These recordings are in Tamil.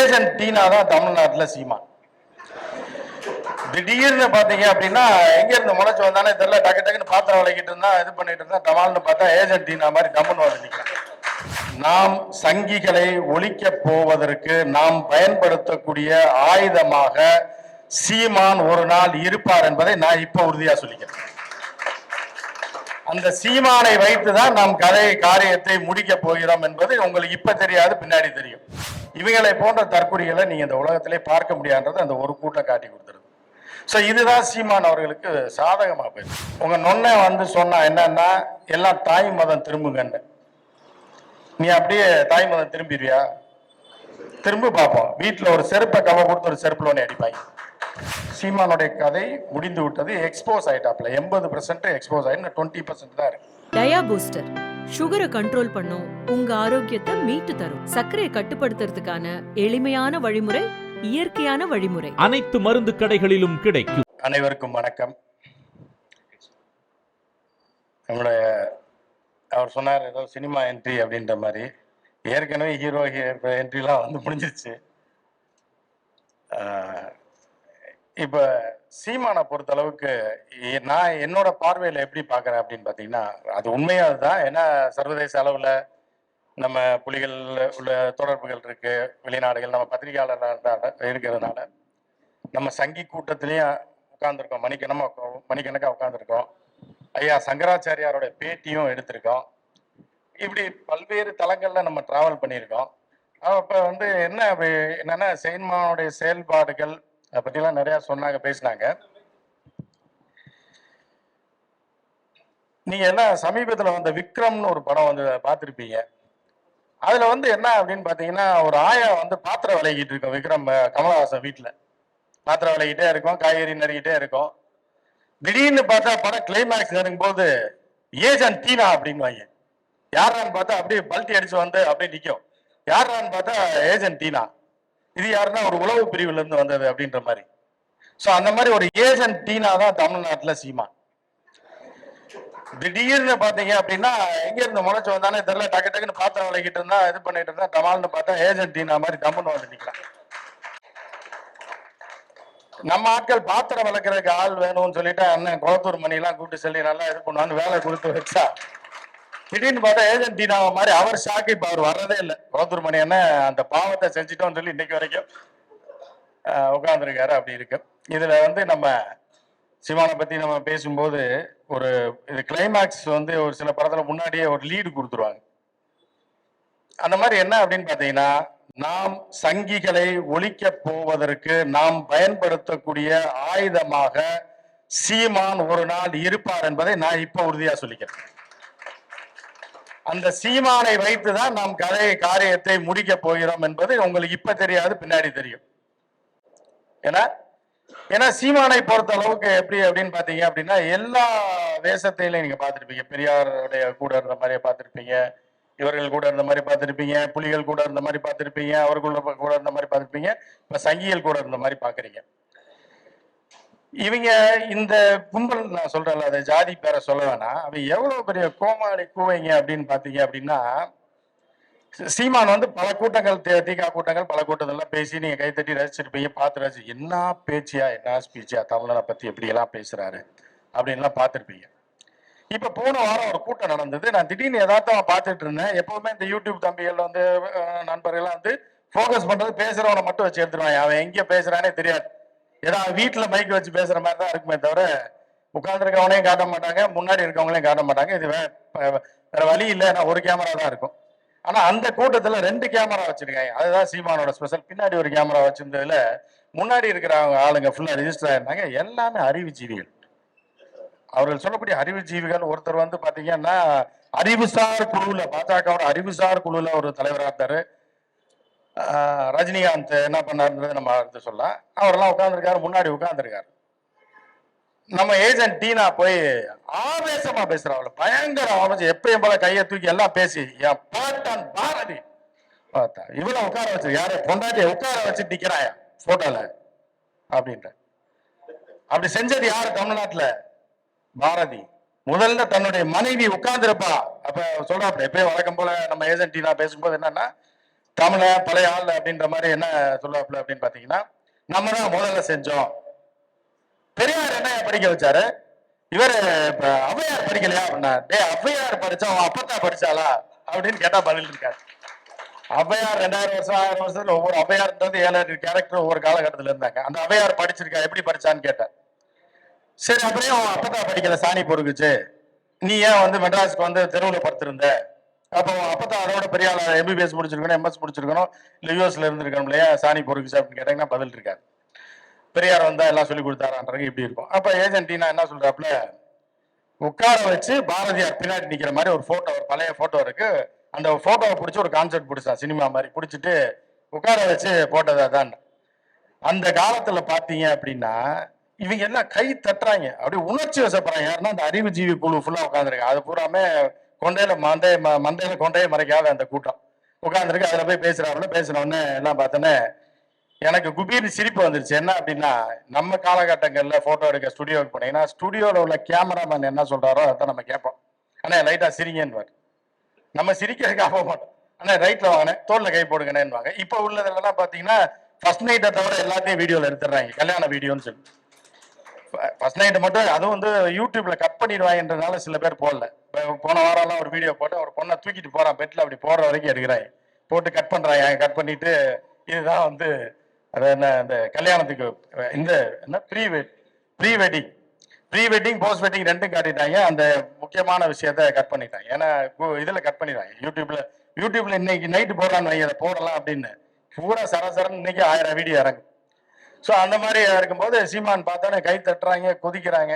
ஏஜென்ட் டீனா தான் தமிழ்நாட்டுல சீமான். திடீர்னு பாத்தீங்க அப்படின்னா எங்க இருந்து முளைச்சு வந்தானே தெரியல டக்கு டக்குன்னு பாத்திரம் விளக்கிட்டு இருந்தா இது பண்ணிட்டு இருந்தா டமால்னு பார்த்தா ஏஜென்ட் டீனா மாதிரி டம்முன்னு வந்து நாம் சங்கிகளை ஒழிக்க போவதற்கு நாம் பயன்படுத்தக்கூடிய ஆயுதமாக சீமான் ஒரு நாள் இருப்பார் என்பதை நான் இப்ப உறுதியா சொல்லிக்கிறேன். அந்த சீமானை வைத்துதான் நாம் கதை காரியத்தை முடிக்க போகிறோம் என்பது உங்களுக்கு இப்ப தெரியாது பின்னாடி தெரியும். இவங்களை போன்ற தற்கொலைகளை நீங்க இந்த உலகத்திலே பார்க்க முடியாதுன்றது அந்த ஒரு கூட்டம் காட்டி கொடுத்துருது. ஸோ இதுதான் சீமான் அவர்களுக்கு சாதகமாக போயிடுச்சு உங்க நொன்ன வந்து சொன்னா என்னன்னா எல்லாம் தாய் மதம் திரும்புங்கன்னு. நீ அப்படியே தாய் மதம் திரும்பிடுவியா? திரும்ப பார்ப்போம். வீட்டில் ஒரு செருப்பை கவ கொடுத்து ஒரு செருப்பு ஒன்று அடிப்பாங்க. சீமானுடைய கதை முடிந்து விட்டது எக்ஸ்போஸ் ஆயிட்டாப்ல எண்பது பர்சன்ட் எக்ஸ்போஸ் ஆகி டுவெண்ட்டி பர்சன்ட் தான் இருக்கு. டயா பூஸ்டர் சுகரை கண்ட்ரோல் பண்ணும் உங்க ஆரோக்கியத்தை மீட்டு தரும். சர்க்கரையை கட்டுப்படுத்துறதுக்கான எளிமையான வழிமுறை இயற்கையான வழிமுறை. அனைத்து மருந்து கடைகளிலும் கிடைக்கும். அனைவருக்கும் வணக்கம். நம்மளுடைய அவர் சொன்னார் ஏதோ சினிமா என்ட்ரி அப்படின்ற மாதிரி. ஏற்கனவே ஹீரோ என்ட்ரிலாம் வந்து முடிஞ்சிருச்சு. ஆஹ் இப்ப சீமானை பொறுத்த அளவுக்கு நான் என்னோட பார்வையில எப்படி பாக்குறேன் அப்படின்னு பாத்தீங்கன்னா அது உண்மையா அதுதான் ஏன்னா சர்வதேச அளவுல நம்ம புலிகள் உள்ள தொடர்புகள் இருக்கு. வெளிநாடுகள் நம்ம பத்திரிகையாளர் இருக்கிறதுனால நம்ம சங்கி கூட்டத்திலையும் உட்காந்துருக்கோம் மணிக்கணமா மணிக்கணக்காக மணிக்கணக்கா ஐயா சங்கராச்சாரியாரோட பேட்டியும் எடுத்திருக்கோம். இப்படி பல்வேறு தளங்கள்ல நம்ம டிராவல் பண்ணியிருக்கோம். அப்ப வந்து என்ன அப்படி- என்னன்னா செயின்மானுடைய செயல்பாடுகள் அதை பற்றிலாம் நிறையா சொன்னாங்க பேசினாங்க. நீங்க எல்லாம் சமீபத்தில் வந்த விக்ரம்னு ஒரு படம் வந்து பார்த்துருப்பீங்க. அதில் வந்து என்ன அப்படின்னு பார்த்தீங்கன்னா ஒரு ஆயா வந்து பாத்திரம் விலகிட்டு இருக்கோம் விக்ரம் கமலஹாசன் வீட்டில் பாத்திரம் விலகிட்டே இருக்கும் காய்கறி நறுக்கிட்டே இருக்கும். திடீர்னு பார்த்தா படம் கிளைமேக்ஸ் நெருங்கும்போது ஏஜென்ட் டீனா அப்படின்னு யாரான்னு பார்த்தா அப்படியே பல்ட்டி அடிச்சு வந்து அப்படியே நிற்கும் யாரான்னு பார்த்தா ஏஜென்ட் டீனா. இது யாருன்னா ஒரு உளவு பிரிவுல இருந்து வந்தது அப்படின்ற மாதிரி. சோ அந்த மாதிரி ஒரு ஏஜென்ட் டீனா தான் தமிழ்நாட்டுல சீமா திடீர்னு பாத்தீங்க அப்படின்னா எங்க இருந்து முளைச்சு வந்தானே தெரியல டக்கு டக்குன்னு பாத்திரம் விளக்கிட்டு இருந்தா இது பண்ணிட்டு இருந்தா டமால்னு பார்த்தா ஏஜென்ட் டீனா மாதிரி தம்முன்னு வந்து நிக்கலாம் நம்ம ஆட்கள் பாத்திரம் விளக்குறதுக்கு ஆள் வேணும்னு சொல்லிட்டு அண்ணன் குளத்தூர் மணி எல்லாம் கூப்பிட்டு சொல்லி நல்லா இது பண்ணுவான்னு வேலை கொடுத்து வச்சா திடீர்னு பார்த்தா ஏஜென்ட் டீனாவை மாதிரி அவர் ஷாக்கு இப்ப அவர் வர்றதே இல்லை. குளத்தூர் மணி என்ன அந்த பாவத்தை செஞ்சுட்டோம்னு சொல்லி இன்னைக்கு வரைக்கும் உட்காந்துருக்காரு அப்படி இருக்கு. இதுல வந்து நம்ம சிவானை பத்தி நம்ம பேசும்போது ஒரு இது கிளைமேக்ஸ் வந்து ஒரு சில படத்துல முன்னாடியே ஒரு லீடு கொடுத்துருவாங்க. அந்த மாதிரி என்ன அப்படின்னு பாத்தீங்கன்னா நாம் சங்கிகளை ஒழிக்க போவதற்கு நாம் பயன்படுத்தக்கூடிய ஆயுதமாக சீமான் ஒரு நாள் இருப்பார் என்பதை நான் இப்ப உறுதியா சொல்லிக்கிறேன். அந்த சீமானை வைத்துதான் நாம் கதை காரியத்தை முடிக்க போகிறோம் என்பது உங்களுக்கு இப்ப தெரியாது பின்னாடி தெரியும். ஏன்னா ஏன்னா சீமானை பொறுத்த அளவுக்கு எப்படி அப்படின்னு பாத்தீங்க அப்படின்னா எல்லா தேசத்திலையும் நீங்க பார்த்துருப்பீங்க. பெரியாருடைய கூட இருந்த மாதிரியே பார்த்துருப்பீங்க இவர்கள் கூட இருந்த மாதிரி பார்த்திருப்பீங்க புலிகள் கூட இருந்த மாதிரி பார்த்திருப்பீங்க அவர்கள் கூட இருந்த மாதிரி பார்த்திருப்பீங்க இப்ப சங்கிகள் கூட இருந்த மாதிரி பாக்குறீங்க இவங்க இந்த கும்பல் நான் சொல்றேன்ல அதை ஜாதி பேரை சொல்ல வேணாம். அவன் எவ்வளவு பெரிய கோமாளி கூவைங்க அப்படின்னு பாத்தீங்க அப்படின்னா சீமான் வந்து பல கூட்டங்கள் தே- தீகா கூட்டங்கள் பல கூட்டங்கள்லாம் பேசி நீங்க கைத்தட்டி ரசிச்சிருப்பீங்க பார்த்து ரசி என்ன பேச்சியா என்ன ஸ்பீச்சியா தமிழனை பத்தி எப்படி எல்லாம் பேசுறாரு அப்படின்லாம் பார்த்துருப்பீங்க. இப்ப போன வாரம் ஒரு கூட்டம் நடந்தது. நான் திடீர்னு யதார்த்தமா பார்த்துட்டு இருந்தேன். எப்பவுமே இந்த யூடியூப் தம்பிகள் வந்து நண்பர்கள்லாம் வந்து ஃபோக்கஸ் பண்றது பேசுறவனை மட்டும் வச்சு எடுத்துருவாங்க. அவன் எங்க பேசுறானே தெரியாது. ஏதாவது வீட்டுல மைக் வச்சு பேசுற மாதிரி தான் இருக்குமே தவிர உட்கார்ந்துருக்கவனையும் காட்ட மாட்டாங்க முன்னாடி இருக்கவங்களையும் காட்ட மாட்டாங்க. இது வே- வேற வழி இல்லை. நான் ஒரு கேமரா தான் இருக்கும். ஆனா அந்த கூட்டத்துல ரெண்டு கேமரா வச்சிருக்காங்க. அதுதான் சீமானோட ஸ்பெஷல் பின்னாடி ஒரு கேமரா வச்சிருந்ததுல முன்னாடி இருக்கிறவங்க ஆளுங்க ஃபுல்லா ரிஜிஸ்டர் ஆயிருந்தாங்க. எல்லாமே அறிவுஜீவிகள். அவர்கள் சொல்லக்கூடிய அறிவுஜீவிகள் ஒருத்தர் வந்து பாத்தீங்கன்னா அறிவுசார் குழுவில் பாஜகவோட அறிவுசார் குழுவில் ஒரு தலைவராக இருந்தாரு. ரஜினிகாந்த் என்ன பண்ணாருன்றது நம்ம அடுத்து சொல்லலாம். அவரெல்லாம் உட்காந்துருக்காரு முன்னாடி உட்காந்துருக்காரு நம்ம ஏஜென்ட் டீனா போய் ஆவேசமா பேசுறாள் பயங்கர ஆவேசம். எப்பயும் போல கையை தூக்கி எல்லாம் பேசி என் பாட்டன் பாரதி. பார்த்தா இவனை உட்கார வச்சு யாரை பொண்டாட்டிய உட்கார வச்சு நிக்கிறாயா போட்டோல அப்படின்ற அப்படி செஞ்சது யாரு தமிழ்நாட்டுல? பாரதி. முதல்ல தன்னுடைய மனைவி உட்கார்ந்துருப்பா. அப்ப சொல்றாப்ல எப்பயும் வழக்கம் போல நம்ம ஏஜென்ட் டீனா பேசும்போது என்னன்னா தமிழ பழைய ஆள் அப்படின்ற மாதிரி என்ன சொல்லுவாப்புல அப்படின்னு பாத்தீங்கன்னா நம்ம தான் முதல்ல செஞ்சோம். பெரியார் என்ன படிக்க வச்சாரு? இவர் இப்ப ஔவையார் படிக்கலையா? அப்படின்னா டேய் ஔவையார் படிச்சா அவன் அப்பத்தா படிச்சாளா? அப்படின்னு கேட்டா பதில் இருக்காரு ஔவையார் ரெண்டாயிரம் வருஷம் ஆயிரம் வருஷத்துல ஒவ்வொரு ஔவையார்ன்றது ஏழு கேரக்டர் ஒவ்வொரு காலகட்டத்துல இருந்தாங்க. அந்த ஔவையார் படிச்சிருக்கா? எப்படி படிச்சான்னு கேட்டார் சரி அப்படியே அவன் அப்பத்தான் படிக்கல? சாணி பொறுக்குச்சு. நீ ஏன் வந்து மெட்ராஸ்க்கு வந்து தெருவில் படுத்திருந்த? அப்போ அப்பதான் அதோட பெரிய ஆள் எம்பிபிஎஸ் முடிச்சிருக்கணும் எம்எஸ் முடிச்சிருக்கணும் இல்லை யூஎஸ்ல இருந்திருக்கணும் இல்லையா? சாணி பொறுக்குச்சு அப்படின்னு கேட்டாங்கன்னா பதில் இருக்காது. பெரியார் வந்தா எல்லாம் சொல்லி கொடுத்தாரான்றது இப்படி இருக்கும். அப்ப ஏஜென்டினா என்ன சொல்றாப்புல? உட்கார வச்சு பாரதியார் பின்னாடி நிக்கிற மாதிரி ஒரு போட்டோ ஒரு பழைய போட்டோ இருக்கு. அந்த போட்டோவை பிடிச்சி ஒரு கான்செர்ட் பிடிச்சான் சினிமா மாதிரி பிடிச்சிட்டு உட்கார வச்சு போட்டதா தான். அந்த காலத்துல பாத்தீங்க அப்படின்னா இவங்க எல்லாம் கை தட்டுறாங்க. அப்படியே உணர்ச்சி வசப்படுறாங்க. யாருன்னா அந்த அறிவுஜீவி குழு ஃபுல்லா உட்காந்துருக்கு அது பூராமே கொண்டையில மந்தைய ம- மண்டையில கொண்டையை மறைக்காத அந்த கூட்டம். உட்காந்துருக்கு அதில் போய் பேசுறாப்புல பேசின உடனே எல்லாம் பார்த்தோன்னே எனக்கு குபீர் சிரிப்பு வந்துருச்சு. என்ன அப்படின்னா நம்ம காலகட்டங்களில் ஃபோட்டோ எடுக்க ஸ்டுடியோவுக்கு போனீங்கன்னா ஸ்டுடியோவில் உள்ள கேமராமேன் என்ன சொல்கிறாரோ அதை நம்ம கேட்போம். ஆனால் லைட்டாக சிரிங்கன்னு நம்ம சிரிக்கிறதுக்கு ஆக மாட்டோம் ஆனால் ரைட்டில் வாங்கினேன் தோல்ல கை போடுங்கன்னு இப்போ உள்ளதுலலாம் பார்த்தீங்கன்னா ஃபர்ஸ்ட் நைட்டை தவிர எல்லாத்தையும் வீடியோவில் எடுத்துடுறாங்க. கல்யாண வீடியோன்னு சொல்லி. ஃபர்ஸ்ட் நைட்டை மட்டும் அதுவும் வந்து யூடியூப்பில் கட் பண்ணிடுவாங்கன்றதுனால சில பேர் போடல. போன வாரம்லாம் ஒரு வீடியோ போட்டு ஒரு பொண்ணை தூக்கிட்டு போறான் பெட்ல அப்படி போற வரைக்கும் எடுக்கிறாய். போட்டு கட் பண்றாங்க கட் பண்ணிட்டு இதுதான் வந்து அது என்ன இந்த கல்யாணத்துக்கு இந்த என்ன pre wed pre wedding pre wedding post wedding ரெண்டும் காட்டிட்டாங்க அந்த முக்கியமான விஷயத்த கட் பண்ணிட்டாங்க. ஏன்னா கு- இதுல கட் பண்ணிடுறாங்க யூடியூப்ல யூடியூப்ல இன்னைக்கு நைட்டு போடலான்னு வைங்க, அதை போடலாம் அப்படின்னு. பூரா சரசரன் இன்னைக்கு ஆயிரம் வீடியோ இறங்கும் ஸோ அந்த மாதிரி இருக்கும்போது சீமான் பார்த்தோன்னே கை தட்டுறாங்க கொதிக்கிறாங்க.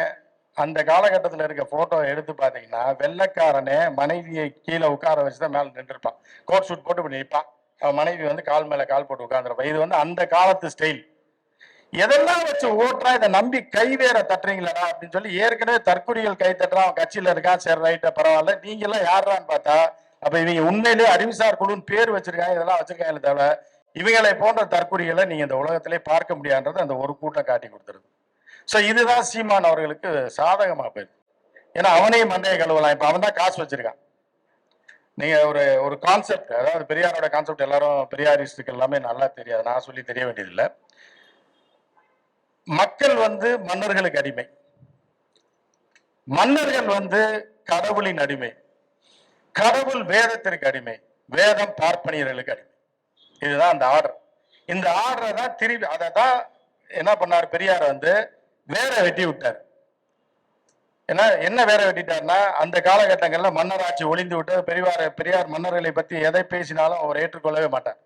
அந்த காலகட்டத்தில் இருக்க போட்டோ எடுத்து பார்த்தீங்கன்னா வெள்ளைக்காரனே மனைவியை கீழே உட்கார வச்சு தான் மேலே நின்றுருப்பான். கோட் ஷூட் போட்டு இப்படி நிற்பான் அவன் மனைவி வந்து கால் மேலே கால் போட்டு உட்காந்துருப்பான் இது வந்து அந்த காலத்து ஸ்டைல் எதெல்லாம் வச்சு ஓட்டுறா இதை நம்பி கை வேற தட்டுறீங்களா அப்படின்னு சொல்லி ஏற்கனவே தற்கொலைகள் கை தட்டுறான் அவன் கட்சியில் இருக்கான் சரி ரைட்ட பரவாயில்ல. நீங்களாம் யாருறான்னு பார்த்தா அப்போ இவங்க உண்மையிலேயே அறிவுசார் குழுன்னு பேர் வச்சிருக்காங்க இதெல்லாம் வச்சிருக்காங்க தவிர இவங்களை போன்ற தற்கொலைகளை நீங்கள் இந்த உலகத்திலே பார்க்க முடியான்றது அந்த ஒரு கூட்டம் காட்டி கொடுத்துருது. ஸோ இதுதான் சீமான் அவர்களுக்கு சாதகமாக போயிருக்கு. ஏன்னா அவனையும் மண்டையை கழுவலாம். இப்போ அவன் தான் காசு வச்சிருக்கான். நீங்க ஒரு ஒரு கான்செப்ட் அதாவது பெரியாரோட கான்செப்ட் எல்லாரும் பெரியாரிஸ்டுக்கு எல்லாமே நல்லா தெரியாது. நான் சொல்லி தெரிய வேண்டியதில்லை. மக்கள் வந்து மன்னர்களுக்கு அடிமை. மன்னர்கள் வந்து கடவுளின் அடிமை. கடவுள் வேதத்திற்கு அடிமை. வேதம் பார்ப்பனியர்களுக்கு அடிமை. இதுதான் அந்த ஆர்டர். இந்த ஆர்டரை தான் திருப்பி அதை தான் என்ன பண்ணார் பெரியார் வந்து வேற வெட்டி விட்டார். ஏன்னா என்ன வேற வெட்டிட்டார்னா அந்த காலகட்டங்கள்ல மன்னராட்சி ஒளிந்து விட்டு பெரியார் பெரியார் மன்னர்களை பற்றி எதை பேசினாலும் அவர் ஏற்றுக்கொள்ளவே மாட்டார்.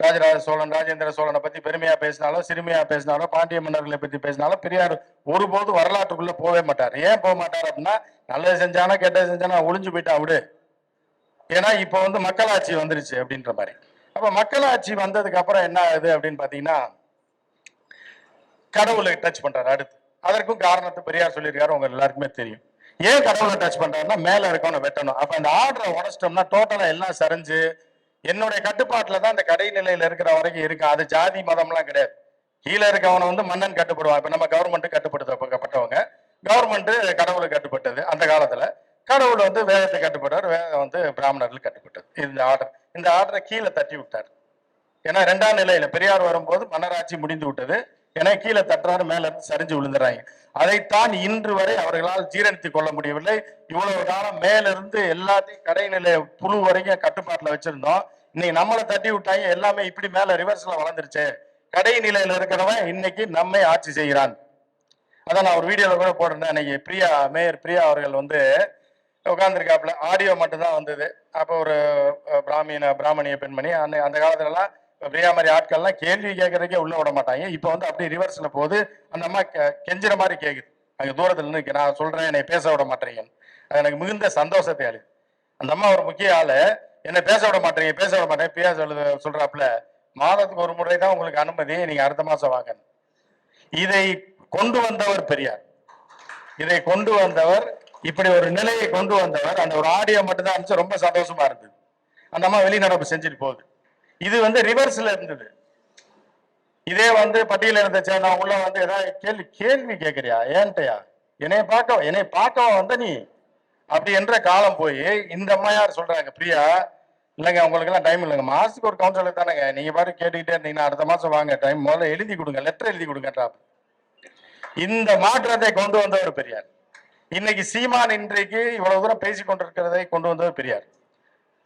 ராஜராஜ சோழன் ராஜேந்திர சோழனை பற்றி பெருமையா பேசினாலும் சிறுமியாக பேசினாலும் பாண்டிய மன்னர்களை பற்றி பேசினாலும் பெரியார் ஒருபோது வரலாற்றுக்குள்ள போகவே மாட்டார். ஏன் போக மாட்டார் அப்படின்னா நல்லது செஞ்சானா கெட்டது செஞ்சானா ஒளிஞ்சு போயிட்டா விடு. ஏன்னா இப்போ வந்து மக்களாட்சி வந்துருச்சு அப்படின்ற மாதிரி. அப்போ மக்களாட்சி வந்ததுக்கு அப்புறம் என்ன ஆகுது அப்படின்னு பார்த்தீங்கன்னா கடவுளை டச் பண்றாரு அடுத்து. அதற்கும் காரணத்தை பெரியார் சொல்லியிருக்காரு உங்க எல்லாருக்குமே தெரியும். ஏன் கடவுளை டச் பண்றாருன்னா மேல இருக்கவனை வெட்டணும். அப்ப அந்த ஆர்டரை உடச்சிட்டோம்னா டோட்டலா எல்லாம் சரிஞ்சு என்னுடைய கட்டுப்பாட்டுல தான் அந்த கடைநிலையில இருக்கிற வரைக்கும் இருக்கும் அது ஜாதி மதம்லாம் கிடையாது. கீழே இருக்கவனை வந்து மன்னன் கட்டுப்படுவான். இப்ப நம்ம கவர்மெண்ட் கட்டுப்படுத்தப்பட்டவங்க. கவர்மெண்ட் கடவுளுக்கு கட்டுப்பட்டது அந்த காலத்துல. கடவுள் வந்து வேதத்தை கட்டுப்பட்டார் வேதம் வந்து பிராமணர்கள் கட்டுப்பட்டது. இந்த ஆர்டர் இந்த ஆர்டரை கீழே தட்டி விட்டார். ஏன்னா ரெண்டாம் நிலையில பெரியார் வரும்போது மன்னராட்சி முடிந்து விட்டது. என கீழே தட்டுறாரு மேல சரிஞ்சு விழுந்துறாங்க. அதைத்தான் இன்று வரை அவர்களால் ஜீரணித்துக் கொள்ள முடியவில்லை. இவ்வளவு காலம் மேல இருந்து எல்லாத்தையும் கடைநிலை புழு வரைக்கும் கட்டுப்பாட்டுல வச்சிருந்தோம். இன்னைக்கு நம்மளை தட்டி விட்டாங்க எல்லாமே இப்படி மேல ரிவர்ஸ்ல வளர்ந்துருச்சு. கடைநிலையில இருக்கிறவன் இன்னைக்கு நம்மை ஆட்சி செய்கிறான். அதான் நான் ஒரு வீடியோல கூட போட்டிருந்தேன். இன்னைக்கு பிரியா மேயர் பிரியா அவர்கள் வந்து உட்கார்ந்துருக்காப்புல. ஆடியோ மட்டும்தான் வந்தது. அப்போ ஒரு பிராமியன பிராமணிய பெண்மணி அந்த அந்த காலத்துல பெரியா மாதிரி ஆட்கள்லாம் கேள்வி கேட்கறதுக்கே உள்ள விட மாட்டாங்க. இப்போ வந்து அப்படியே ரிவர்ஸ்ல போகுது. அந்த அம்மா கெஞ்சுற மாதிரி கேக்குது. அங்க தூரத்துல நின்று நான் சொல்றேன் என்னை பேச விட மாட்டேங்கன்னு அது எனக்கு மிகுந்த சந்தோஷத்தை அளி அந்த அம்மா ஒரு முக்கிய ஆளு. என்னை பேச விட மாட்டேங்க பேச விட மாட்டேன் பேச சொல்றாப்புல. மாதத்துக்கு ஒரு முறை தான் உங்களுக்கு அனுமதி. நீங்க அடுத்த மாசம் வாங்க. இதை கொண்டு வந்தவர் பெரியார். இதை கொண்டு வந்தவர் இப்படி ஒரு நிலையை கொண்டு வந்தவர் அந்த ஒரு ஆடியோ மட்டும்தான் அனுப்பிச்சு ரொம்ப சந்தோஷமா இருந்தது. அந்த அம்மா வெளிநடப்பு செஞ்சுட்டு போகுது. இது வந்து ரிவர்ஸ்ல இருந்தது. இதே வந்து பட்டியல இருந்துச்சு நான் உள்ள வந்து ஏதாவது கேள்வி கேள்வி கேட்கறியா? ஏன்ட்டையா? என்னைய பார்க்க என்னை பார்க்க வந்த நீ? அப்படி என்ற காலம் போய் இந்த அம்மா யார் சொல்றாங்க பிரியா இல்லைங்க உங்களுக்கெல்லாம் டைம் இல்லைங்க. மாசத்துக்கு ஒரு கவுன்சிலர் தானேங்க. நீங்க பாரு கேட்டுக்கிட்டே இருந்தீங்கன்னா அடுத்த மாசம் வாங்க டைம் முதல்ல எழுதி கொடுங்க லெட்டர் எழுதி கொடுங்கன்றா இந்த மாற்றத்தை கொண்டு வந்தவர் பெரியார். இன்னைக்கு சீமான் இன்றைக்கு இவ்வளவு தூரம் பேசி கொண்டிருக்கிறதை கொண்டு வந்தவர் பெரியார்.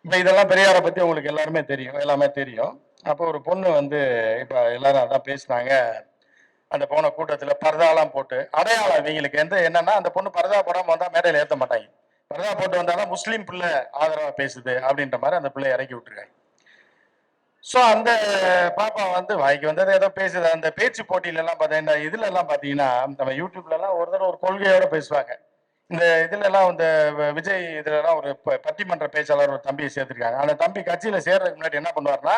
இப்போ இதெல்லாம் பெரியாரை பத்தி உங்களுக்கு எல்லாருமே தெரியும் எல்லாமே தெரியும். அப்போ ஒரு பொண்ணு வந்து இப்ப எல்லாரும் அதான் பேசினாங்க. அந்த போன கூட்டத்துல பரதாலாம் போட்டு அடையாளம் இவங்களுக்கு எந்த என்னன்னா அந்த பொண்ணு பரதா போடாம வந்தா மேடையில ஏத்த மாட்டாங்க. பரதா போட்டு வந்தாலும் முஸ்லீம் பிள்ளை ஆதரவா பேசுது அப்படின்ற மாதிரி அந்த பிள்ளை இறக்கி விட்டுருக்காங்க. ஸோ அந்த பாப்பா வந்து வாய்க்கு வந்தது ஏதோ பேசுது. அந்த பேச்சு போட்டியில எல்லாம் பார்த்தீங்கன்னா இதுல எல்லாம் பாத்தீங்கன்னா நம்ம யூடியூப்ல எல்லாம் ஒரு தடவை ஒரு கொள்கையோட பேசுவாங்க. இந்த இதுல எல்லாம் இந்த வ- விஜய் இதுல எல்லாம் ஒரு ப- பட்டிமன்ற பேச்சாளர் ஒரு தம்பியை சேர்த்திருக்காங்க அந்த தம்பி கட்சியில சேர்றதுக்கு முன்னாடி என்ன பண்ணுவாருன்னா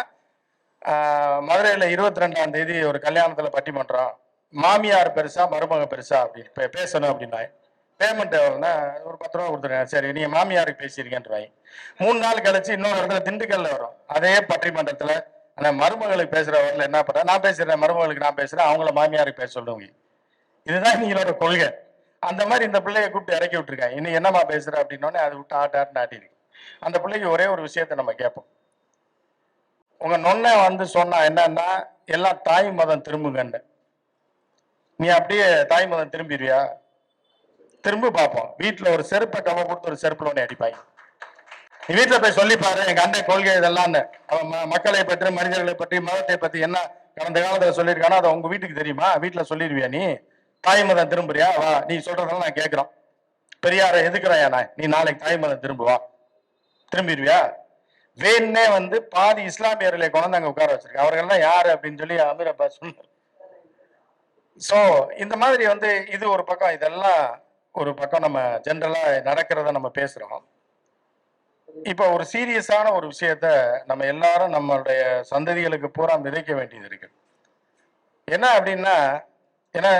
மதுரையில இருபத்தி ரெண்டாம் தேதி ஒரு கல்யாணத்துல பட்டிமன்றம். மாமியார் பெருசா மருமக பெருசா அப்படின்னு பே- பேசணும் அப்படின்னா பேமெண்ட் ஒரு பத்து ரூபா கொடுத்துருங்க சரி நீங்க மாமியாருக்கு பேசியிருக்கேன்றாங்க மூணு நாள் கழிச்சு இன்னொரு இடத்துல திண்டுக்கல்ல வரும். அதே பட்டிமன்றத்துல அந்த மருமகளுக்கு பேசுறவர்ல என்ன பண்ற? நான் பேசுறேன் மருமகளுக்கு நான் பேசுறேன் அவங்கள மாமியாருக்கு பேச சொல்லுவீங்க இதுதான் நீங்களோட கொள்கை. அந்த மாதிரி இந்த பிள்ளைய கூப்பிட்டு இறக்கி விட்டுருக்காங்க. இன்னும் என்னம்மா பேசுற? அப்படின்னோடனே அதை விட்டு ஆட்டு ஆட்டு அந்த பிள்ளைக்கு ஒரே ஒரு விஷயத்த நம்ம கேட்போம். உங்க நொன்ன வந்து சொன்னா என்னன்னா எல்லாம் தாய் மதம் திரும்புங்கன்னு. நீ அப்படியே தாய் மதம் திரும்பிடுவியா? திரும்ப பார்ப்போம். வீட்டில் ஒரு செருப்பை கவ கொடுத்து ஒரு செருப்பில் ஒன்று அடிப்பாங்க. நீ வீட்டில் போய் சொல்லி பாரு எங்க அண்ணன் கொள்கை இதெல்லாம் அவன் ம- மக்களை பற்றி மனிதர்களை பற்றி மதத்தை பற்றி என்ன கடந்த காலத்தில் சொல்லியிருக்கானோ அதை உங்க வீட்டுக்கு தெரியுமா? வீட்டில் சொல்லிடுவியா நீ? தாய்மதம் திரும்புறியா? வா நீ சொல்றதெல்லாம் நான் கேட்கிறோம் பெரியார எதுக்குறாயா நான் நீ நாளைக்கு தாய்மதம் திரும்புவா திரும்பிடுவியா? வேணே வந்து பாதி இஸ்லாமியர்களை கொண்டு அங்க உட்கார வச்சிருக்க. அவர்கள்லாம் யாரு அப்படின்னு சொல்லி அமீர் அப்பா சொன்னார். சோ இந்த மாதிரி வந்து இது ஒரு பக்கம் இதெல்லாம் ஒரு பக்கம் நம்ம ஜென்ரலா நடக்கிறத நம்ம பேசுறோம். இப்போ ஒரு சீரியஸான ஒரு விஷயத்த நம்ம எல்லாரும் நம்மளுடைய சந்ததிகளுக்கு பூரா விதைக்க வேண்டியது இருக்கு. என்ன அப்படின்னா ஏன்னா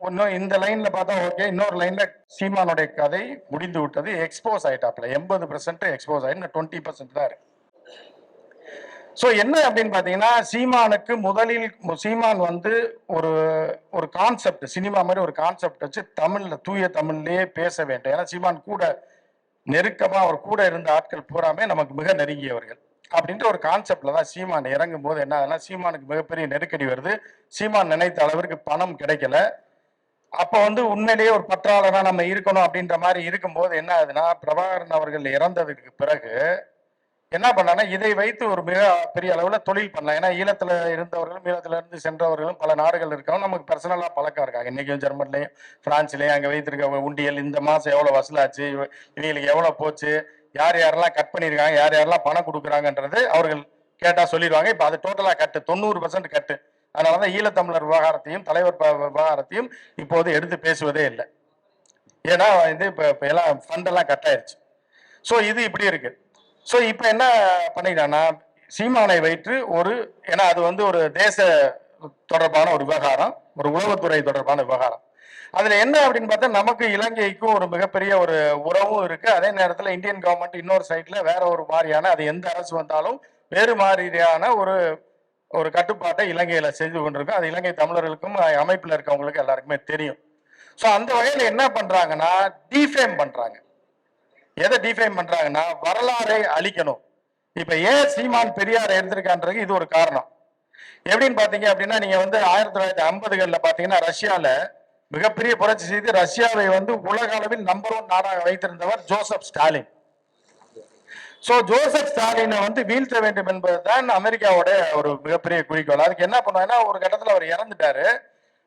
இன்னும் இந்த லைன்ல பார்த்தா ஓகே இன்னொரு லைன்ல சீமானுடைய கதை முடிந்து விட்டது எக்ஸ்போஸ் ஆயிட்டாப்ல எண்பது பர்சன்ட் எக்ஸ்போஸ் ஆயிட்டு டுவெண்ட்டி பர்சன்ட் தான் இருக்கு. ஸோ என்ன அப்படின்னு பார்த்தீங்கன்னா சீமானுக்கு முதலில் சீமான் வந்து ஒரு ஒரு கான்செப்ட் சினிமா மாதிரி ஒரு கான்செப்ட் வச்சு தமிழ்ல தூய தமிழ்லேயே பேச வேண்டும். ஏன்னா சீமான் கூட நெருக்கமா அவர் கூட இருந்த ஆட்கள் பூராமே நமக்கு மிக நெருங்கியவர்கள். அப்படின்ற ஒரு கான்செப்ட்ல தான் சீமான் இறங்கும் போது என்ன ஆகுதுன்னா சீமானுக்கு மிகப்பெரிய நெருக்கடி வருது. சீமான் நினைத்த அளவிற்கு பணம் கிடைக்கல. அப்ப வந்து உண்மையிலேயே ஒரு பற்றாளரா நம்ம இருக்கணும் அப்படின்ற மாதிரி இருக்கும்போது என்ன ஆகுதுன்னா பிரபாகரன் அவர்கள் இறந்ததுக்கு பிறகு என்ன பண்ணாங்கன்னா இதை வைத்து ஒரு மிக பெரிய அளவுல தொழில் பண்ணலாம். ஏன்னா ஈழத்துல இருந்தவர்களும் ஈழத்துல இருந்து சென்றவர்களும் பல நாடுகள் இருக்கவும் நமக்கு பர்சனலா பழக்கம் இருக்காங்க இன்னைக்கும் ஜெர்மன்லயும் பிரான்ஸ்லயும் அங்க வைத்திருக்க உண்டியல் இந்த மாசம் எவ்வளவு வசூலாச்சு இவங்களுக்கு எவ்வளவு போச்சு யார் யாரெல்லாம் கட் பண்ணிருக்காங்க யார் யாரெல்லாம் பணம் கொடுக்குறாங்கன்றது அவர்கள் கேட்டா சொல்லிடுவாங்க. இப்ப அது டோட்டலா கட்டு தொண்ணூறு பர்சன்ட் கட்டு அதனாலதான் ஈழத்தமிழர் விவகாரத்தையும் தலைவர் விவகாரத்தையும் இப்போது எடுத்து பேசுவதே இல்லை. ஏன்னா இது இப்போ இப்போ எல்லாம் ஃபண்டெல்லாம் கட் ஆயிடுச்சு ஸோ இது இப்படி இருக்கு. ஸோ இப்போ என்ன பண்ணிட்டான்னா சீமானை வைத்து ஒரு ஏன்னா அது வந்து ஒரு தேச தொடர்பான ஒரு விவகாரம் ஒரு உளவுத்துறை தொடர்பான விவகாரம். அதுல என்ன அப்படின்னு பார்த்தா நமக்கு இலங்கைக்கும் ஒரு மிகப்பெரிய ஒரு உறவும் இருக்கு. அதே நேரத்துல இந்தியன் கவர்மெண்ட் இன்னொரு சைட்ல வேற ஒரு மாதிரியான அது எந்த அரசு வந்தாலும் வேறு மாதிரியான ஒரு ஒரு கட்டுப்பாட்டை இலங்கையில செஞ்சு கொண்டிருக்கோம். அது இலங்கை தமிழர்களுக்கும் அமைப்பில் இருக்கவங்களுக்கு எல்லாருக்குமே தெரியும். ஸோ அந்த வகையில் என்ன பண்றாங்கன்னா டிஃபேம் பண்றாங்க. எதை டிஃபைன் பண்றாங்கன்னா வரலாறை அழிக்கணும். இப்ப ஏன் சீமான் பெரியார் எடுத்திருக்கான்றது இது ஒரு காரணம். எப்படின்னு பாத்தீங்க அப்படின்னா நீங்க வந்து ஆயிரத்தி தொள்ளாயிரத்தி ஐம்பதுகள்ல பாத்தீங்கன்னா ரஷ்யால மிகப்பெரிய புரட்சி செய்து ரஷ்யாவை வந்து உலக அளவில் நம்பர் ஒன் நாடாக வைத்திருந்தவர் ஜோசப் ஸ்டாலின். சோ ஜோசப் ஸ்டாலினை வந்து வீழ்த்த வேண்டும் என்பதுதான் அமெரிக்காவோட ஒரு மிகப்பெரிய குறிக்கோள். அதுக்கு என்ன பண்ணுவாங்கன்னா ஒரு கட்டத்துல அவர் இறந்துட்டாரு.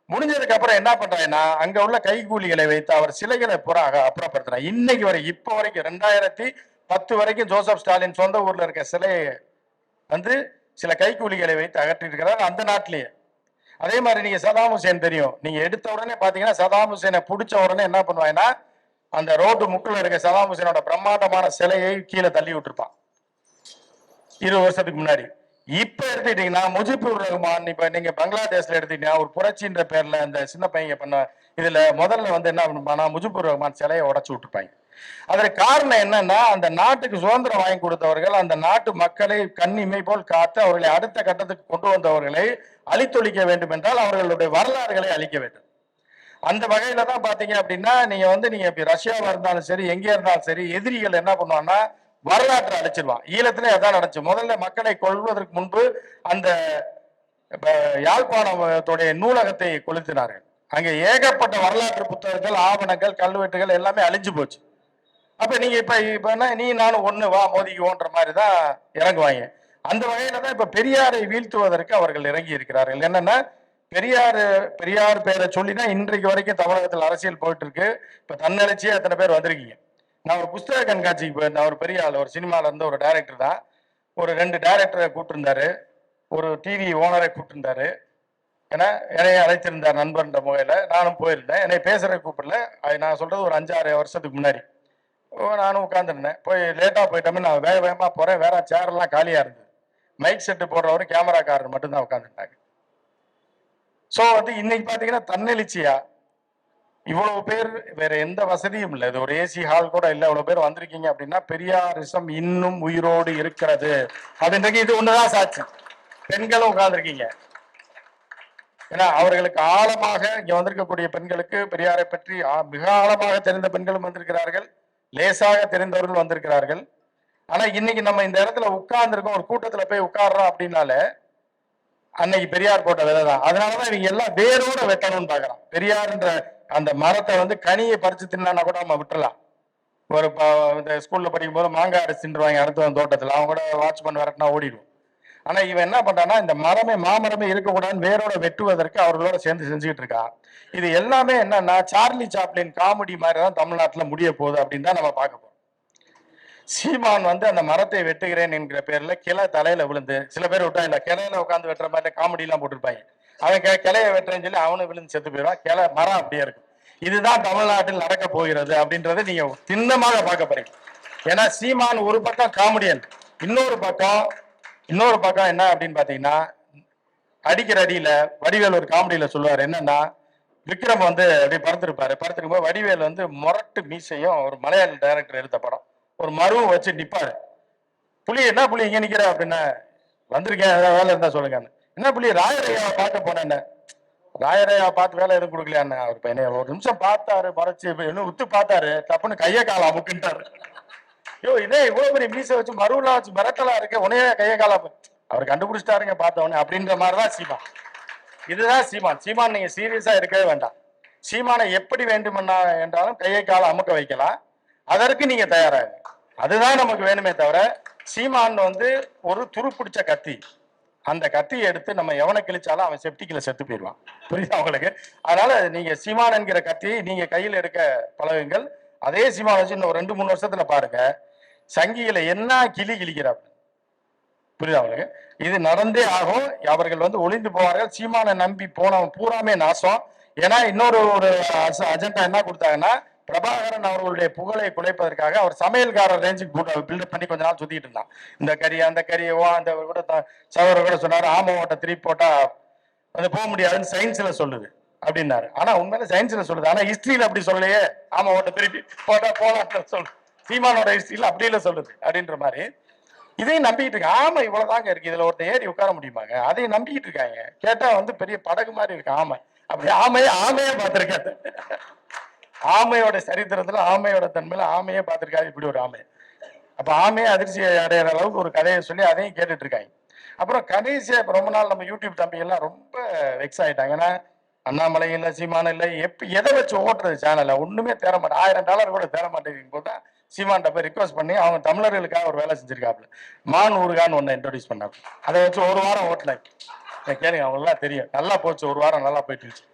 முடிஞ்சதுக்கு அப்புறம் என்ன பண்றாங்கன்னா அங்க உள்ள கைகூலிகளை வைத்து அவர் சிலைகளை புறா அப்புறப்படுத்துறாங்க இன்னைக்கு வரை இப்ப வரைக்கும் ரெண்டாயிரத்தி பத்து வரைக்கும் ஜோசப் ஸ்டாலின் சொந்த ஊர்ல இருக்க சிலையை வந்து சில கைகூலிகளை வைத்து அகற்றிருக்கிறார் அந்த நாட்டிலேயே. அதே மாதிரி நீங்க சதாம் ஹுசேன் தெரியும். நீங்க எடுத்த உடனே பாத்தீங்கன்னா சதாம் ஹுசேனை பிடிச்ச உடனே என்ன பண்ணுவாங்கன்னா அந்த ரோட்டு முக்கில் இருக்க சதாம் ஹுசேனோட பிரம்மாண்டமான சிலையை கீழே தள்ளி விட்டுருப்பான். இருபது வருஷத்துக்கு முன்னாடி. இப்ப எடுத்துக்கிட்டீங்கன்னா முஜிபுர் ரஹ்மான் இப்ப நீங்க பங்களாதேஷ்ல எடுத்துக்கிட்டீங்கன்னா ஒரு புரட்சின்ற பேர்ல அந்த சின்ன பையன் பண்ண இதுல முதல்ல வந்து என்ன பண்ணுப்பானா முஜிபுர் ரஹ்மான் சிலையை உடச்சி விட்டுருப்பாங்க. அதற்கு காரணம் என்னன்னா அந்த நாட்டுக்கு சுதந்திரம் வாங்கி கொடுத்தவர்கள் அந்த நாட்டு மக்களை கண்ணிமை போல் காத்து அவர்களை அடுத்த கட்டத்துக்கு கொண்டு வந்தவர்களை அழித்தொழிக்க வேண்டும் என்றால் அவர்களுடைய வரலாறுகளை அழிக்க வேண்டும். அந்த வகையில தான் பாத்தீங்க அப்படின்னா நீங்க வந்து நீங்க இப்ப ரஷ்யாவா இருந்தாலும் சரி எங்க இருந்தாலும் சரி எதிரிகள் என்ன பண்ணுவாங்கன்னா வரலாற்றை அழிச்சிருவான் ஈழத்துல அதான் நடந்துச்சு. முதல்ல மக்களை கொல்வதற்கு முன்பு அந்த இப்ப யாழ்ப்பாணத்துடைய நூலகத்தை கொளுத்தினார்கள். அங்க ஏகப்பட்ட வரலாற்று புத்தகங்கள் ஆவணங்கள் கல்வெட்டுகள் எல்லாமே அழிஞ்சு போச்சு. அப்ப நீங்க இப்ப இப்ப என்ன நீ நானும் ஒண்ணு வா மோதிக்குவோன்ற மாதிரி தான் இறங்குவாங்க. அந்த வகையில தான் இப்ப பெரியாரை வீழ்த்துவதற்கு அவர்கள் இறங்கி இருக்கிறார்கள் என்னன்னா பெரியார் பெரியார் பேரை சொல்லினா இன்றைக்கு வரைக்கும் தமிழகத்தில் அரசியல் போயிட்டு இருக்கு இப்ப தன்னெழுச்சியே அத்தனை பேர் வந்திருக்கீங்க? நான் ஒரு புஸ்தக கண்காட்சிக்கு போயிருந்தேன். ஒரு பெரிய ஆள் ஒரு சினிமால இருந்த ஒரு டைரக்டர் தான். ஒரு ரெண்டு டைரக்டரை கூப்பிட்டுருந்தாரு. ஒரு டிவி ஓனரை கூப்பிட்டுருந்தாரு. ஏன்னா என்னைய அழைத்திருந்தார் நண்பர்ன்ற முகையில. நானும் போயிருந்தேன். என்னை பேசுகிற கூப்பிடல. அது நான் சொல்கிறது ஒரு அஞ்சாறு வருஷத்துக்கு முன்னாடி. நானும் உட்காந்துருந்தேன் போய் லேட்டாக போயிட்டோமே நான் வேக வேகமாக போகிறேன் வேற சேரெல்லாம் காலியாக இருந்தது. மைக் செட்டு போடுறவரும் கேமராக்காரர் மட்டும்தான் உட்காந்துருந்தாங்க ஸோ வந்து இன்னைக்கு பார்த்தீங்கன்னா தன்னெழுச்சியா? இவ்வளவு பேர் வேற எந்த வசதியும் இல்லை. இது ஒரு ஏசி ஹால் கூட இல்லை. இவ்வளவு பேர் வந்திருக்கீங்க அப்படின்னா பெரியாரிசம் இன்னும் உயிரோடு இருக்கிறது. அப்படின்றது இது ஒண்ணுதான் சாட்சி. பெண்களும் உட்கார்ந்துருக்கீங்க. ஏன்னா அவர்களுக்கு ஆழமாக இங்க வந்திருக்கக்கூடிய பெண்களுக்கு பெரியாரை பற்றி ஆ- மிக ஆழமாக தெரிந்த பெண்களும் வந்திருக்கிறார்கள். லேசாக தெரிந்தவர்கள் வந்திருக்கிறார்கள். ஆனா இன்னைக்கு நம்ம இந்த இடத்துல உட்கார்ந்துருக்கோம். ஒரு கூட்டத்துல போய் உட்கார்றோம் அப்படின்னால அன்னைக்கு பெரியார் போட்ட விதை தான் அதனாலதான் இவங்க எல்லாம் வேரோட வெட்டணும்னு பாக்குறான். பெரியார்ன்ற அந்த மரத்தை வந்து கனியை பறிச்சு தின்னா கூட நம்ம விட்டுலாம் ஒரு ப- இந்த ஸ்கூல்ல படிக்கும் போது மாங்காய் அடிச்சு தின்றுவாங்க அடுத்த தோட்டத்துல. அவங்க கூட வாட்ச்மேன் வரட்டினா ஓடிடும் ஆனா இவன் என்ன பண்றான்னா இந்த மரமே மாமரமே இருக்கக்கூடாதுன்னு வேரோட வெட்டுவதற்கு அவர்களோட சேர்ந்து செஞ்சுக்கிட்டு இருக்கா. இது எல்லாமே என்னன்னா சார்லி சாப்ளின் காமெடி மாதிரி தான் தமிழ்நாட்டுல முடிய போகுது அப்படின்னு தான் நம்ம பார்க்க போறோம். சீமான் வந்து அந்த மரத்தை வெட்டுகிறேன் என்கிற பேர்ல கிளை தலையில விழுந்து சில பேர் விட்டா இல்ல கிளையில உட்காந்து வெட்டுற மாதிரி காமெடி எல்லாம் போட்டிருப்பாங்க. அவன் கிளைய வெட்டுறேன்னு சொல்லி அவனு விழுந்து செத்து போயிடுவான். கிளை மரம் அப்படியே இருக்கும். இதுதான் தமிழ்நாட்டில் நடக்க போகிறது அப்படின்றத நீங்க திண்ணமாக பார்க்க போறீங்க. ஏன்னா சீமான் ஒரு பக்கம் காமெடியன் இன்னொரு பக்கம் இன்னொரு பக்கம் என்ன அப்படின்னு பாத்தீங்கன்னா அடிக்கிற அடியில வடிவேல் ஒரு காமெடியில சொல்லுவார் என்னன்னா விக்ரம் வந்து அப்படியே பறந்துருப்பாரு. பறந்துருக்கும் போது வடிவேல் வந்து முரட்டு மீசையும் ஒரு மலையாள டைரக்டர் எடுத்த படம். ஒரு மருவும் வச்சு நிப்பாரு. புளி என்ன புளி இங்க நிக்கிற? அப்படின்னா வந்திருக்கேன். ஏதாவது வேலை இருந்தா சொல்லுங்க என்ன புலி? ராயரையாவை பார்க்க போனேன் ராயரையா பார்த்து வேலை எதுவும் கொடுக்கலையான்னு அவர் பையனை ஒரு நிமிஷம் பார்த்தாரு மறைச்சு இன்னும் உத்து பார்த்தாரு தப்புன்னு கையை காலம் அமுக்குன்ட்டாரு. ஐயோ இதே இவ்வளவு பெரிய மீசை வச்சு மருவெல்லாம் வச்சு மிரட்டலா இருக்க உனையே கையை காலம் அவர் கண்டுபிடிச்சிட்டாருங்க பார்த்தவொடனே அப்படின்ற மாதிரிதான் சீமான். இதுதான் சீமான். சீமான் நீங்க சீரியஸா இருக்கவே வேண்டாம். சீமானை எப்படி வேண்டுமென்னா என்றாலும் கையை காலம் அமுக்க வைக்கலாம். அதற்கு நீங்க தயாராக அதுதான் நமக்கு வேணுமே தவிர சீமான் வந்து ஒரு துருப்பிடிச்ச கத்தி. அந்த கத்தியை எடுத்து நம்ம எவனை கிழிச்சாலும் அவன் செப்டிக்கில செத்து போயிடுவான். புரியுதா உங்களுக்கு? அதனால நீங்க சீமான் என்கிற கத்தியை நீங்க கையில் எடுக்க பழகுங்கள். அதே சீமான் வச்சு இன்னும் ஒரு ரெண்டு மூணு வருஷத்துல பாருங்க. சங்கியில என்ன கிளி கிழிக்கிறாப்பு புரியுதா அவங்களுக்கு இது நடந்தே ஆகும். அவர்கள் வந்து ஒளிந்து போவார்கள். சீமானை நம்பி போனவன் பூராமே நாசம். ஏன்னா இன்னொரு ஒரு அஜெண்டா என்ன கொடுத்தாங்கன்னா பிரபாகரன் அவர்களுடைய புகழை குலைப்பதற்காக அவர் சமையல்காரர் ரேஞ்சுக்கு போட்டு பில்டப் பண்ணி கொஞ்ச நாள் சுத்திட்டு இருந்தான். இந்த கறி அந்த கறி ஓ அந்த கூட த- சகோதரர் கூட சொன்னார் ஆம ஓட்ட திருப்பி போட்டா வந்து போக முடியாதுன்னு சயின்ஸ்ல சொல்லுது அப்படின்னாரு. ஆனா உண்மையில சயின்ஸ்ல சொல்லுது. ஆனா ஹிஸ்டரியில அப்படி சொல்லலையே. ஆமா ஓட்ட திருப்பி போட்டா போலாம் சொல்லு சீமானோட ஹிஸ்டரியில அப்படி இல்லை சொல்லுது அப்படின்ற மாதிரி. இதையும் நம்பிக்கிட்டு இருக்கு ஆமா இவ்வளவுதாங்க இருக்கு. இதுல ஒருத்தன் ஏறி உட்கார முடியுமாங்க? அதையும் நம்பிக்கிட்டு இருக்காங்க. கேட்டா வந்து பெரிய படகு மாதிரி இருக்கு ஆமை. அப்படி ஆமையே ஆமையே பார்த்திருக்காரு ஆமையோட சரித்திரத்துல ஆமையோட தன்மையில ஆமையே பார்த்திருக்காரு. இப்படி ஒரு ஆமை. அப்ப ஆமையை அதிர்ச்சி அடையிற அளவுக்கு ஒரு கதையை சொல்லி அதையும் கேட்டுட்டு இருக்காங்க. அப்புறம் கடைசியா இப்ப ரொம்ப நாள் நம்ம யூடியூப் தம்பி எல்லாம் ரொம்ப வெக்ஸ் ஆயிட்டாங்க. ஏன்னா அண்ணாமலை இல்ல சீமான இல்ல எப்ப எதை வச்சு ஓட்டுறது சேனல்ல ஒண்ணுமே தேர மாட்டேன். ஆயிரம் டாலர் கூட தேர மாட்டேங்குது போது தான் சீமான்ட்ட போய் ரிக்வஸ்ட் பண்ணி அவங்க தமிழர்களுக்காக ஒரு வேலை செஞ்சிருக்காப்புல. மான் ஊருகான்னு ஒண்ணு இன்ட்ரடியூஸ் பண்ணாங்க அதை வச்சு ஒரு வாரம் ஓட்டலை. கேளுங்க அவங்களாம் தெரியும். நல்லா போச்சு. ஒரு வாரம் நல்லா போயிட்டு இருந்துச்சு.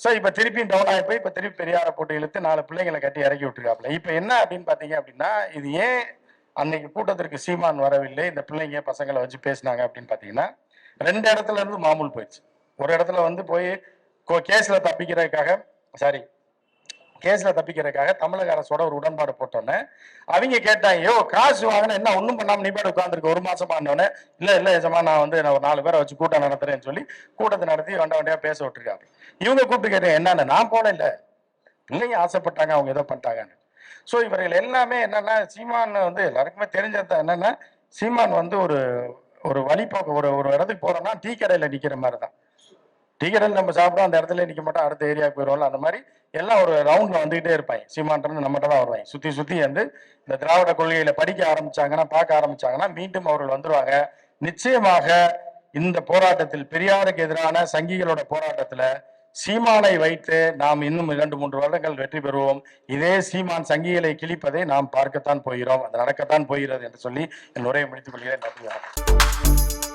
ஸோ இப்போ திருப்பியும் டவுன் ஆகி போய் இப்போ திருப்பி பெரியாரை போட்டு இழுத்து நாலு பிள்ளைங்களை கட்டி இறக்கி விட்டுருக்காப்புல. இப்போ என்ன அப்படின்னு பார்த்தீங்க அப்படின்னா இது ஏன் அன்னைக்கு கூட்டத்திற்கு சீமான் வரவில்லை இந்த பிள்ளைங்க பசங்களை வச்சு பேசினாங்க அப்படின்னு பார்த்தீங்கன்னா ரெண்டு இடத்துல இருந்து மாமூல் போயிடுச்சு. ஒரு இடத்துல வந்து போய் கேஸ்ல தப்பிக்கிறதுக்காக சாரி கேஸ்ல தப்பிக்கிறதுக்காக தமிழக அரசோட ஒரு உடன்பாடு போட்டோன்னே அவங்க கேட்டாங்க ஐயோ காசு வாங்கின என்ன ஒண்ணும் பண்ணாம நீ பாட்டு உட்காந்துருக்கு ஒரு மாசமா ஆனோடனே இல்ல இல்ல எஜமா நான் வந்து நான் ஒரு நாலு பேரை வச்சு கூட்டம் நடத்துறேன்னு சொல்லி கூட்டத்தை நடத்தி வண்ட வண்டியா பேச விட்டுருக்காங்க இவங்க கூப்பிட்டு கேட்டேன் என்னன்னு நான் போன இல்ல. பிள்ளைங்க ஆசைப்பட்டாங்க அவங்க ஏதோ பண்ணிட்டாங்கன்னு. ஸோ இவர்கள் எல்லாமே என்னன்னா சீமான் வந்து எல்லாருக்குமே தெரிஞ்சது என்னன்னா சீமான் வந்து ஒரு ஒரு வழிபோக்கு ஒரு ஒரு இடத்துக்கு போறோம்னா டீ கடையில நிக்கிற மாதிரி தான் டீ கடையில் நம்ம சாப்பிட்டோம் அந்த இடத்துல நிற்க மாட்டோம் அடுத்த ஏரியாவுக்கு போயிடுவோம்ல அந்த மாதிரி எல்லாம் ஒரு ரவுண்டில் வந்துகிட்டே இருப்பாங்க. சீமான்றது நம்மகிட்ட தான் வருவாங்க. சுற்றி சுற்றி வந்து இந்த திராவிட கொள்கையில படிக்க ஆரம்பிச்சாங்கன்னா பார்க்க ஆரம்பிச்சாங்கன்னா மீண்டும் அவர்கள் வந்துருவாங்க. நிச்சயமாக இந்த போராட்டத்தில் பெரியாருக்கு எதிரான சங்கிகளோட போராட்டத்துல சீமானை வைத்து நாம் இன்னும் இரண்டு மூன்று வருடங்கள் வெற்றி பெறுவோம். இதே சீமான் சங்கிகளை கிழிப்பதை நாம் பார்க்கத்தான் போகிறோம். அது நடக்கத்தான் போகிறது என்று சொல்லி என் உரையை முடித்துக் கொள்கிறேன். நன்றி